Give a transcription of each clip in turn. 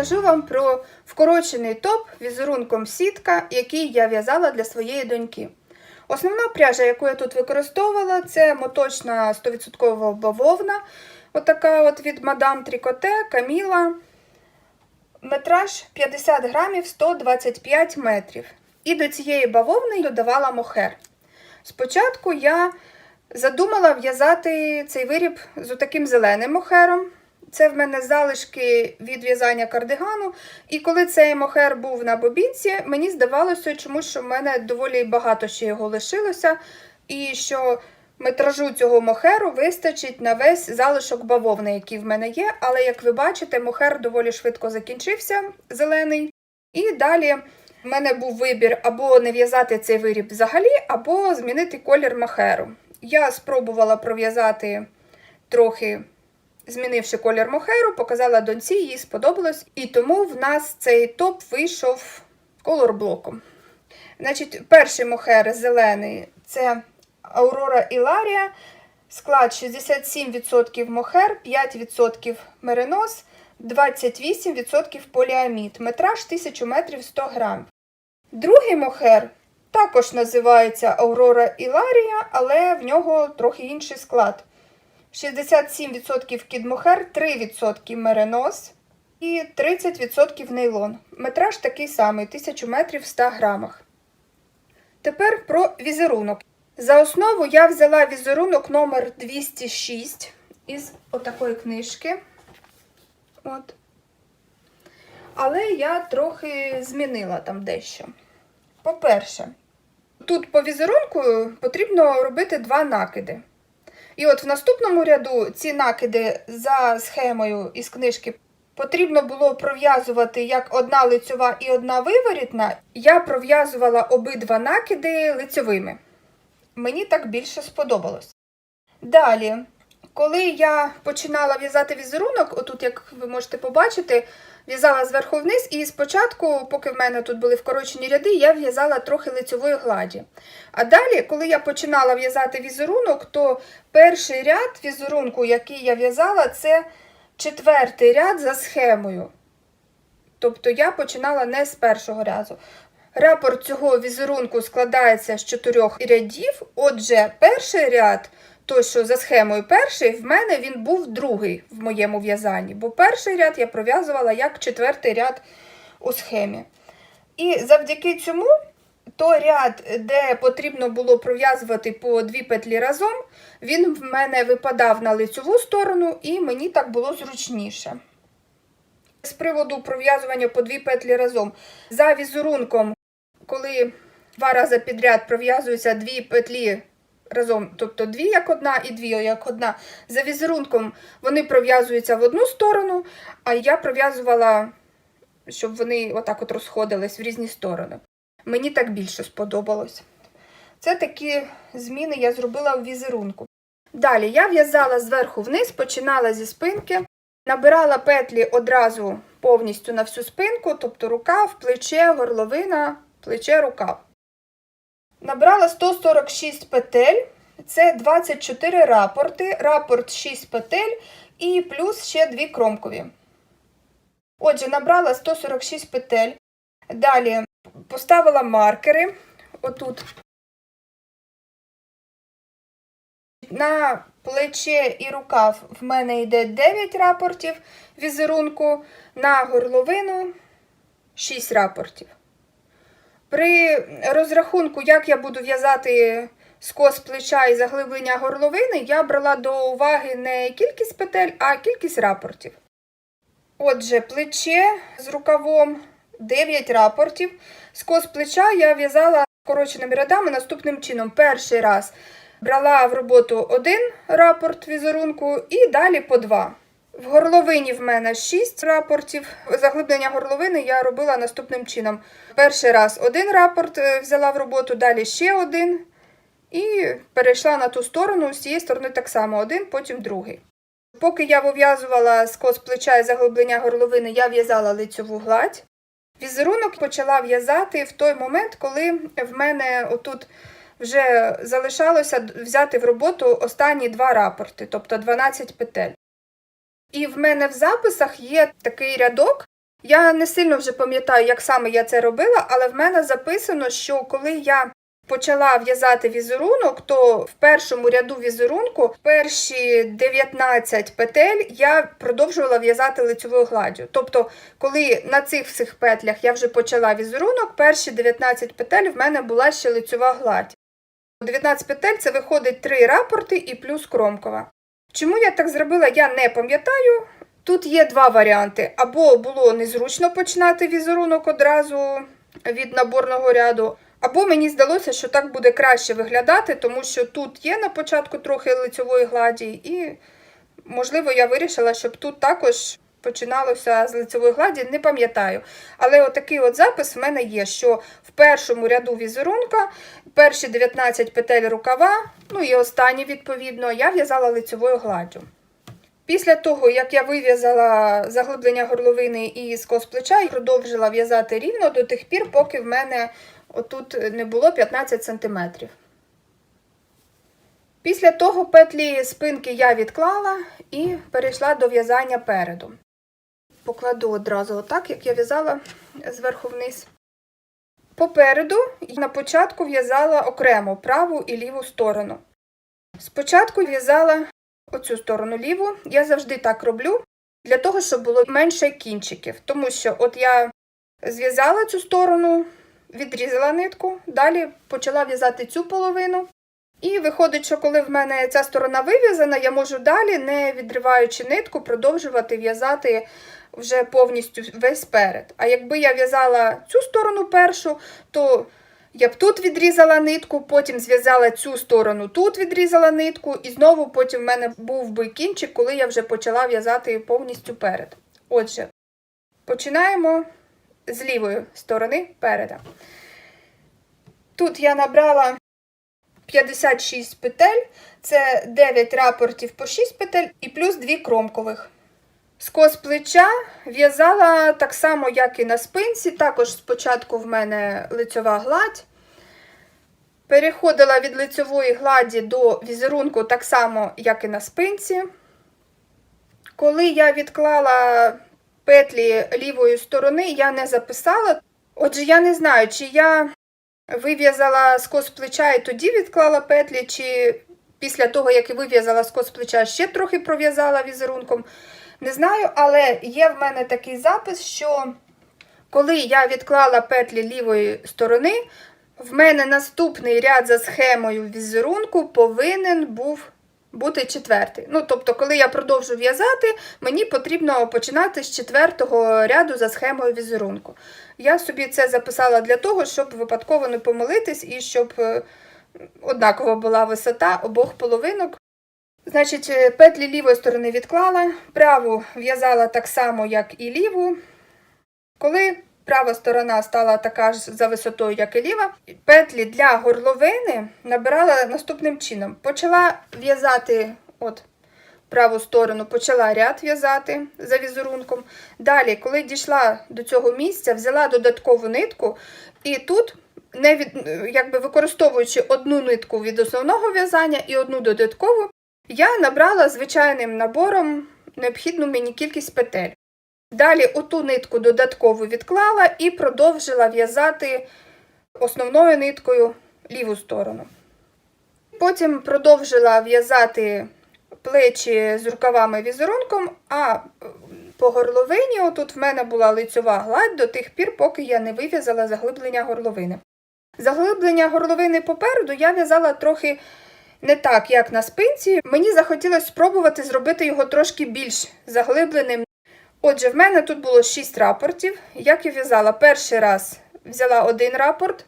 Розкажу вам про вкорочений топ візерунком сітка, який я в'язала для своєї доньки. Основна пряжа, яку я тут використовувала, це моточна 100% бавовна. Отака от від Мадам Трікоте, Каміла. Метраж 50 грамів 125 метрів. І до цієї бавовни додавала мохер. Спочатку я задумала в'язати цей виріб з таким зеленим мохером. Це в мене залишки від в'язання кардигану. І коли цей мохер був на бобінці, мені здавалося, чомусь, що в мене доволі багато ще його лишилося, і що метражу цього мохеру вистачить на весь залишок бавовни, який в мене є. Але, як ви бачите, мохер доволі швидко закінчився, зелений. І далі в мене був вибір або не в'язати цей виріб взагалі, або змінити колір мохеру. Я спробувала пров'язати трохи змінивши колір мохеру, показала доньці, їй сподобалось. І тому в нас цей топ вийшов колорблоком. Значить, перший мохер зелений це Aurora Ilaria. Склад 67% мохер, 5% меринос, 28% поліамід. Метраж 1000 метрів 100 грам. Другий мохер також називається Aurora Ilaria, але в нього трохи інший склад. 67% кідмохер, 3% меринос і 30% нейлон. Метраж такий самий 1000 метрів в 100 грамах. Тепер про візерунок. За основу я взяла візерунок номер 206 із отакої книжки. От. Але я трохи змінила там дещо. По-перше, тут по візерунку потрібно робити два накиди. І от в наступному ряду ці накиди за схемою із книжки потрібно було пров'язувати як одна лицьова і одна виворітна. Я пров'язувала обидва накиди лицьовими. Мені так більше сподобалось. Далі, коли я починала в'язати візерунок, отут, як ви можете побачити, в'язала зверху вниз, і спочатку, поки в мене тут були вкорочені ряди, я в'язала трохи лицьової гладі. А далі, коли я починала в'язати візерунок, то перший ряд візерунку, який я в'язала, це четвертий ряд за схемою. Тобто я починала не з першого ряду. Рапорт цього візерунку складається з чотирьох рядів. Отже, перший ряд, той, що за схемою перший, в мене він був другий в моєму в'язанні, бо перший ряд я пров'язувала як четвертий ряд у схемі. І завдяки цьому той ряд, де потрібно було пров'язувати по дві петлі разом, він в мене випадав на лицьову сторону, і мені так було зручніше. З приводу пров'язування по дві петлі разом. За візерунком, коли два рази підряд пров'язуються дві петлі разом, тобто дві як одна і дві як одна, за візерунком вони пров'язуються в одну сторону, а я пров'язувала, щоб вони отак от розходились в різні сторони. Мені так більше сподобалось. Це такі зміни я зробила в візерунку. Далі я в'язала зверху вниз, починала зі спинки, набирала петлі одразу повністю на всю спинку, тобто рукав, плече, горловина, плече, рукав. Набрала 146 петель, це 24 рапорти, рапорт 6 петель і плюс ще 2 кромкові. Отже, набрала 146 петель. Далі поставила маркери отут. На плече і рукав в мене йде 9 рапортів візерунку, на горловину 6 рапортів. При розрахунку, як я буду в'язати скос плеча і заглиблення горловини, я брала до уваги не кількість петель, а кількість рапортів. Отже, плече з рукавом 9 рапортів. Скос плеча я в'язала скороченими рядами наступним чином. Перший раз брала в роботу один рапорт візерунку і далі по два. В горловині в мене 6 рапортів. Заглиблення горловини я робила наступним чином. Перший раз один рапорт е, взяла в роботу, далі ще один. І перейшла на ту сторону, з цієї сторони так само один, потім другий. Поки я вив'язувала скос плеча і заглиблення горловини, я в'язала лицьову гладь. Візерунок почала в'язати в той момент, коли в мене отут вже залишалося взяти в роботу останні два рапорти, тобто 12 петель. І в мене в записах є такий рядок, Я не сильно вже пам'ятаю, як саме я це робила, але в мене записано, що коли я почала в'язати візерунок, то в першому ряду візерунку перші 19 петель я продовжувала в'язати лицьовою гладдю. Тобто, коли на цих всіх петлях я вже почала візерунок, перші 19 петель в мене була ще лицьова гладь. 19 петель це виходить 3 рапорти і плюс кромкова. Чому я так зробила, я не пам'ятаю. Тут є два варіанти: або було незручно починати візерунок одразу від наборного ряду, або мені здалося, що так буде краще виглядати, тому що тут є на початку трохи лицьової гладі, і, можливо, я вирішила, щоб тут також починалося з лицьової гладі, не пам'ятаю. Але отакий от запис в мене є, що в першому ряду візерунка перші 19 петель рукава, ну і останні, відповідно, я в'язала лицьовою гладдю. Після того, як я вив'язала заглиблення горловини і скос плеча, і продовжила в'язати рівно до тих пір, поки в мене отут не було 15 см. Після того петлі спинки я відклала і перейшла до в'язання переду. Покладу одразу отак, як я в'язала зверху вниз. Попереду на початку в'язала окремо праву і ліву сторону. Спочатку в'язала оцю сторону ліву. Я завжди так роблю, для того, щоб було менше кінчиків. Тому що от я зв'язала цю сторону, відрізала нитку, далі почала в'язати цю половину. І виходить, що коли в мене ця сторона вив'язана, я можу далі, не відриваючи нитку, продовжувати в'язати вже повністю весь перед. А якби я в'язала цю сторону першу, то я б тут відрізала нитку, потім зв'язала цю сторону, тут відрізала нитку, і знову потім в мене був би кінчик, коли я вже почала в'язати повністю перед. Отже, починаємо з лівої сторони переда. Тут я набрала 56 петель, це 9 рапортів по 6 петель і плюс 2 кромкових. Скос плеча в'язала так само, як і на спинці. Також спочатку в мене лицьова гладь. Переходила від лицьової гладі до візерунку так само, як і на спинці. Коли я відклала петлі лівої сторони, я не записала. Отже, я не знаю, чи я вив'язала скос плеча і тоді відклала петлі, чи після того, як і вив'язала скос плеча, ще трохи пров'язала візерунком. Не знаю, але є в мене такий запис, що коли я відклала петлі лівої сторони, в мене наступний ряд за схемою візерунку повинен був бути четвертий. Ну, тобто, коли я продовжу в'язати, мені потрібно починати з четвертого ряду за схемою візерунку. Я собі це записала для того, щоб випадково не помилитись і щоб е, однакова була висота обох половинок. Значить, е, петлі лівої сторони відклала, праву в'язала так само, як і ліву. Коли права сторона стала така ж за висотою, як і ліва, петлі для горловини набирала наступним чином. Почала в'язати от праву сторону, почала ряд в'язати за візерунком. Далі, коли дійшла до цього місця, взяла додаткову нитку, і тут не від, якби використовуючи одну нитку від основного в'язання і одну додаткову, я набрала звичайним набором необхідну мені кількість петель. Далі оту нитку додатково відклала і продовжила в'язати основною ниткою ліву сторону. Потім продовжила в'язати плечі з рукавами візерунком, а по горловині, отут в мене була лицьова гладь до тих пір, поки я не вив'язала заглиблення горловини. Заглиблення горловини попереду я в'язала трохи не так, як на спинці. Мені захотілося спробувати зробити його трошки більш заглибленим. Отже, в мене тут було 6 рапортів. Як я в'язала, перший раз взяла один рапорт,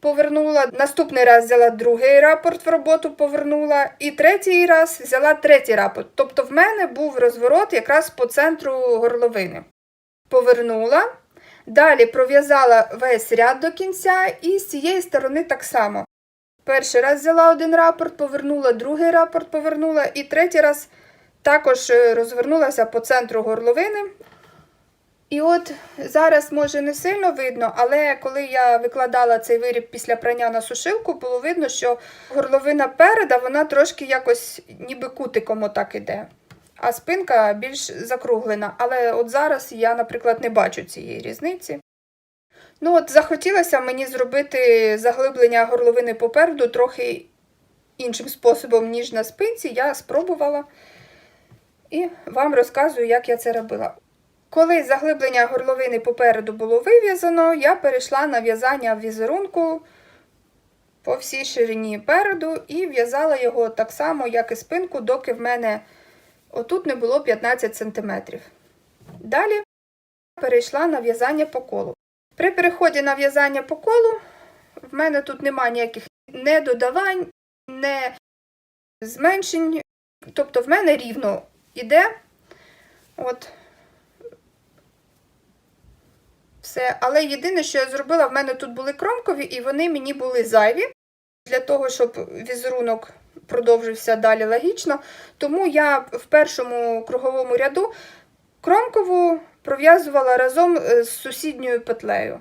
повернула, наступний раз взяла другий рапорт в роботу, повернула, і третій раз взяла третій рапорт. Тобто в мене був розворот якраз по центру горловини. Повернула. Далі пров'язала весь ряд до кінця, і з цієї сторони так само. Перший раз взяла один рапорт, повернула, другий рапорт повернула, і третій раз також е, розвернулася по центру горловини. І от зараз, може, не сильно видно, але коли я викладала цей виріб після прання на сушилку, було видно, що горловина переда, вона трошки якось ніби кутиком отак іде. а спинка більш закруглена. Але от зараз я, наприклад, не бачу цієї різниці. Ну, от захотілося мені зробити заглиблення горловини попереду трохи іншим способом, ніж на спинці. Я спробувала і вам розказую, як я це робила. Коли заглиблення горловини попереду було вив'язано, я перейшла на в'язання візерунку по всій ширині переду і в'язала його так само, як і спинку, доки в мене отут не було 15 см. Далі перейшла на в'язання по колу. При переході на в'язання по колу в мене тут немає ніяких не додавань, не зменшень. Тобто в мене рівно іде. От. Все. Але єдине, що я зробила, в мене тут були кромкові, і вони мені були зайві для того, щоб візерунок продовжився далі логічно. Тому я в першому круговому ряду кромкову пров'язувала разом з сусідньою петлею.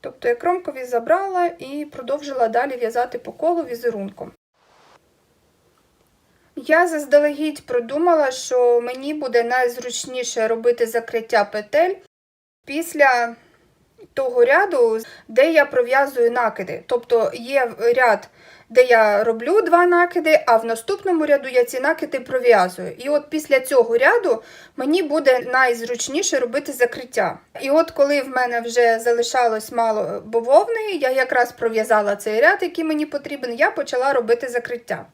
Тобто я кромкові забрала і продовжила далі в'язати по колу візерунком. Я заздалегідь продумала, що мені буде найзручніше робити закриття петель після того ряду, де я пров'язую накиди. Тобто є ряд, де я роблю два накиди, а в наступному ряду я ці накиди пров'язую. І от після цього ряду мені буде найзручніше робити закриття. І от коли в мене вже залишалось мало бавовни, я якраз пров'язала цей ряд, який мені потрібен, я почала робити закриття.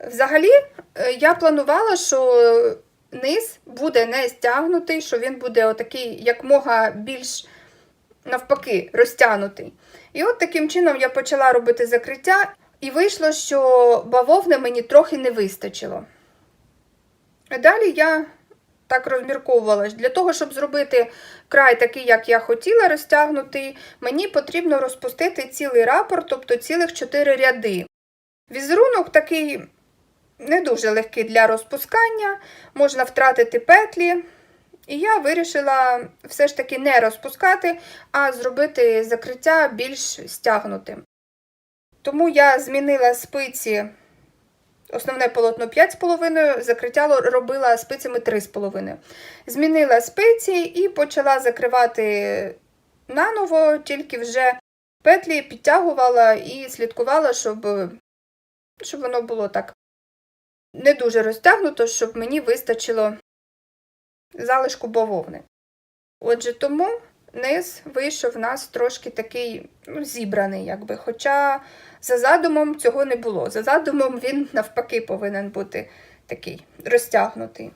Взагалі, е, я планувала, що низ буде не стягнутий, що він буде отакий, як мога більш навпаки, розтягнутий. І от таким чином я почала робити закриття, і вийшло, що бавовни мені трохи не вистачило. Далі я так розмірковувала, для того, щоб зробити край такий, як я хотіла розтягнутий, мені потрібно розпустити цілий рапорт, тобто цілих 4 ряди. Візерунок такий не дуже легкий для розпускання, можна втратити петлі. І я вирішила все ж таки не розпускати, а зробити закриття більш стягнутим. Тому я змінила спиці, основне полотно 5,5, закриття робила спицями 3,5. Змінила спиці і почала закривати наново, тільки вже петлі підтягувала і слідкувала, щоб, щоб воно було так не дуже розтягнуто, щоб мені вистачило залишку бавовни. Отже, тому низ вийшов в нас трошки такий ну, зібраний, якби. Хоча за задумом цього не було. За задумом він навпаки повинен бути такий розтягнутий.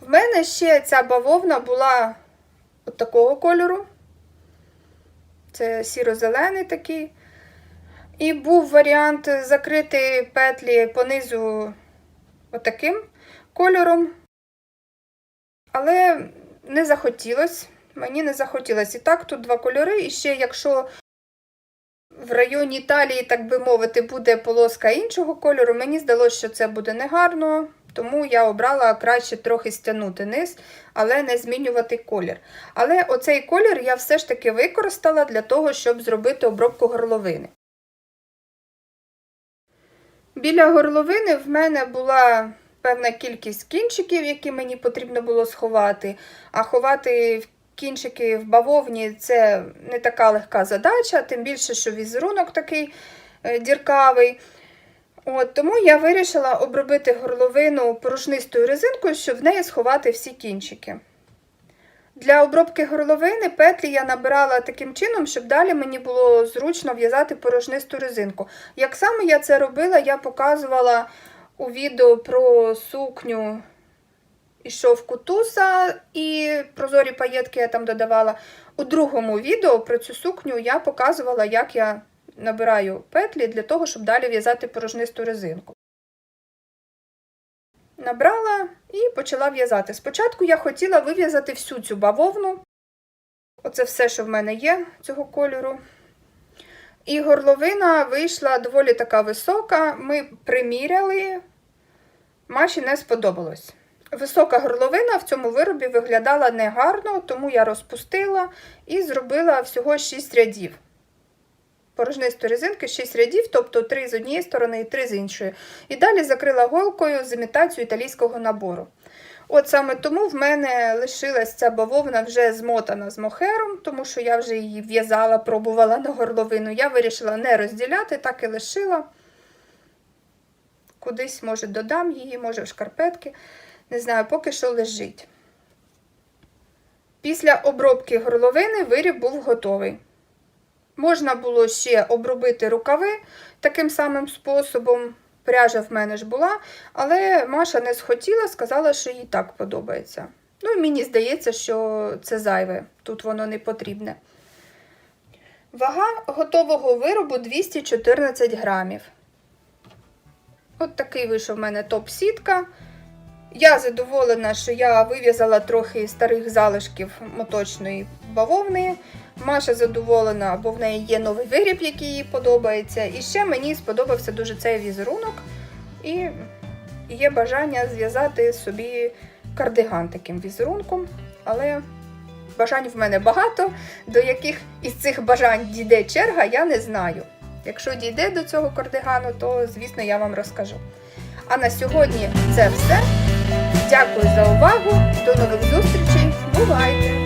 В мене ще ця бавовна була от такого кольору. Це сіро-зелений такий. І був варіант закрити петлі понизу отаким кольором. Але не захотілося, мені не захотілося. І так, тут два кольори, і ще якщо в районі талії, так би мовити, буде полоска іншого кольору, мені здалося, що це буде негарно, тому я обрала краще трохи стягнути низ, але не змінювати колір. Але оцей колір я все ж таки використала для того, щоб зробити обробку горловини. Біля горловини в мене була певна кількість кінчиків, які мені потрібно було сховати. А ховати кінчики в бавовні це не така легка задача, тим більше, що візерунок такий е, діркавий. От, Тому я вирішила обробити горловину порожнистою резинкою, щоб в неї сховати всі кінчики. Для обробки горловини петлі я набирала таким чином, щоб далі мені було зручно в'язати порожнисту резинку. Як саме я це робила, я показувала у відео про сукню і шовку туса і прозорі паєтки я там додавала. У другому відео про цю сукню я показувала, як я набираю петлі для того, щоб далі в'язати порожнисту резинку. Набрала і почала в'язати. Спочатку я хотіла вив'язати всю цю бавовну. Оце все, що в мене є цього кольору. І горловина вийшла доволі така висока. Ми приміряли, Маші не сподобалось. Висока горловина в цьому виробі виглядала негарно, тому я розпустила і зробила всього 6 рядів. Порожнистої резинки 6 рядів, тобто 3 з однієї сторони і 3 з іншої. І далі закрила голкою з імітацією італійського набору. От саме тому в мене лишилась ця бавовна вже змотана з мохером, тому що я вже її в'язала, пробувала на горловину. Я вирішила не розділяти, так і лишила. Кудись, може, додам її, може, в шкарпетки. Не знаю, поки що лежить. Після обробки горловини виріб був готовий. Можна було ще обробити рукави таким самим способом. Пряжа в мене ж була, але Маша не схотіла, сказала, що їй так подобається. Ну мені здається, що це зайве, тут воно не потрібне. Вага готового виробу 214 грамів. От такий вийшов в мене топ-сітка. Я задоволена, що я вив'язала трохи старих залишків моточної бавовни. Маша задоволена, бо в неї є новий виріб, який їй подобається. І ще мені сподобався дуже цей візерунок. І є бажання зв'язати собі кардиган таким візерунком. Але бажань в мене багато. До яких із цих бажань дійде черга, я не знаю. Якщо дійде до цього кардигану, то звісно я вам розкажу. А на сьогодні це все. Дякую за увагу. До нових зустрічей. Бувайте!